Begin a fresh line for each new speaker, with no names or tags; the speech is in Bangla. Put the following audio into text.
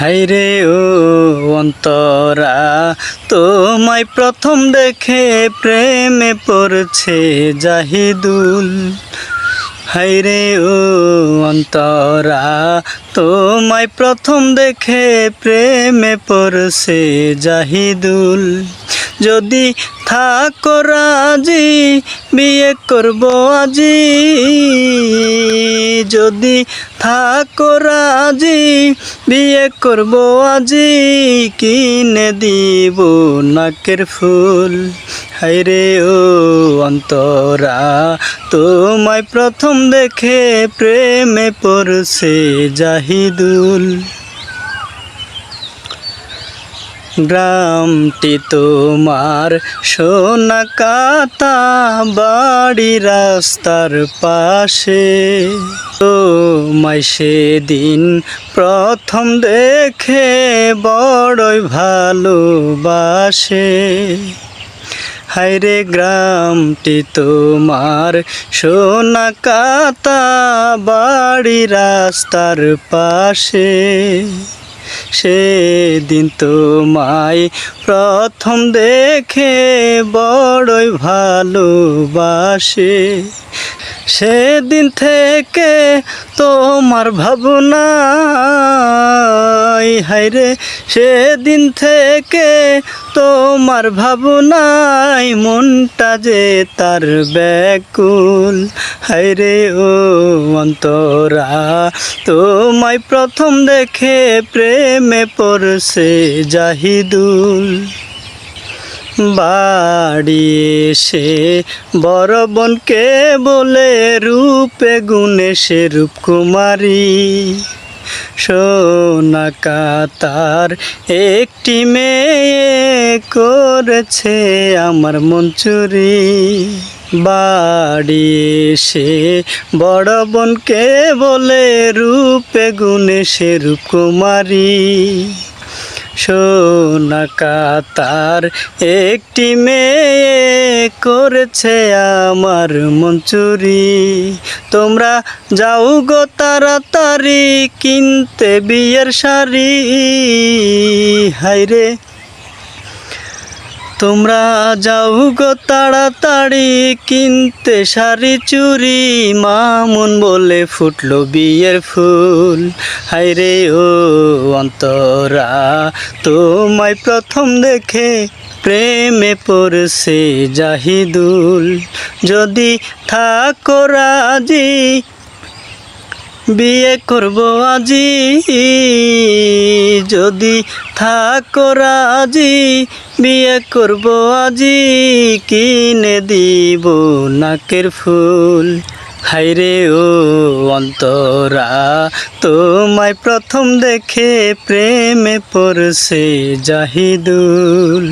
হাইরে ও অন্তরা, তোমায় প্রথম দেখে প্রেমে পড়ছে জাহিদুল। হাইরে ও অন্তরা, তোমায় প্রথম দেখে প্রেমে পড়ছে জাহিদুল। যদি থাকো রাজি, বিয়ে করব আজি। যদি থাকো রাজি, বিয়ে করব আজি, কিনে দিব নাকের ফুল। হাইরে ও অন্তরা, তোমায় প্রথম দেখে প্রেমে পড়ছে জাহিদুল। গ্রামটি তোমার সোনা কাতা বাড়ি রাস্তার পাশে। তোমায় সেদিন প্রথম দেখে বড়ই ভালোবাসে। হাইরে গ্রামটি তোমার সোনা কাতা বাড়ি রাস্তার পাশে। সেদিন তোমায় প্রথম দেখে বড়ই ভালোবাসে। সেদিন থেকে তোমার ভাবনা হাইরে সেদিন থেকে তোমার ভাবনাই, মনটা যে তার ব্যাকুল। হাইরে ও অন্তরা, তোমায় প্রথম দেখে প্রেমে পড়ছে জাহিদুল। বাড়ি এসে বড় বোনকে বলে রূপে গুণে সে রূপকুমারী। সোনা কাতার একটি মেয়ে করেছে আমার মন চুরি। বাড়ি এসে বড় বোনকে বলে রূপে গুণে সে রূপকুমারী। সোনা কাতার একটি মেয়ে করেছে আমার মঞ্চুরি তোমরা যাও গো তাড়াতাড়ি কিনতে বিয়ের শাড়ি। হাইরে তোমরা যাও গো তাড়াতাড়ি, কিনতে শাড়ি চুরি। মামুন বলে ফুটলো বিয়ের ফুল। হাইরে ও অন্তরা, তোমায় প্রথম দেখে প্রেমে পড়ছে জাহিদুল। যদি থাকো রাজি বিয়ে করব আজি। যদি থাকো রাজি, বিয়ে করব আজি। কিনে দিব নাকের ফুল। হাইরে ও অন্তরা, তোমায় প্রথম দেখে প্রেমে পড়ছে জাহিদুল।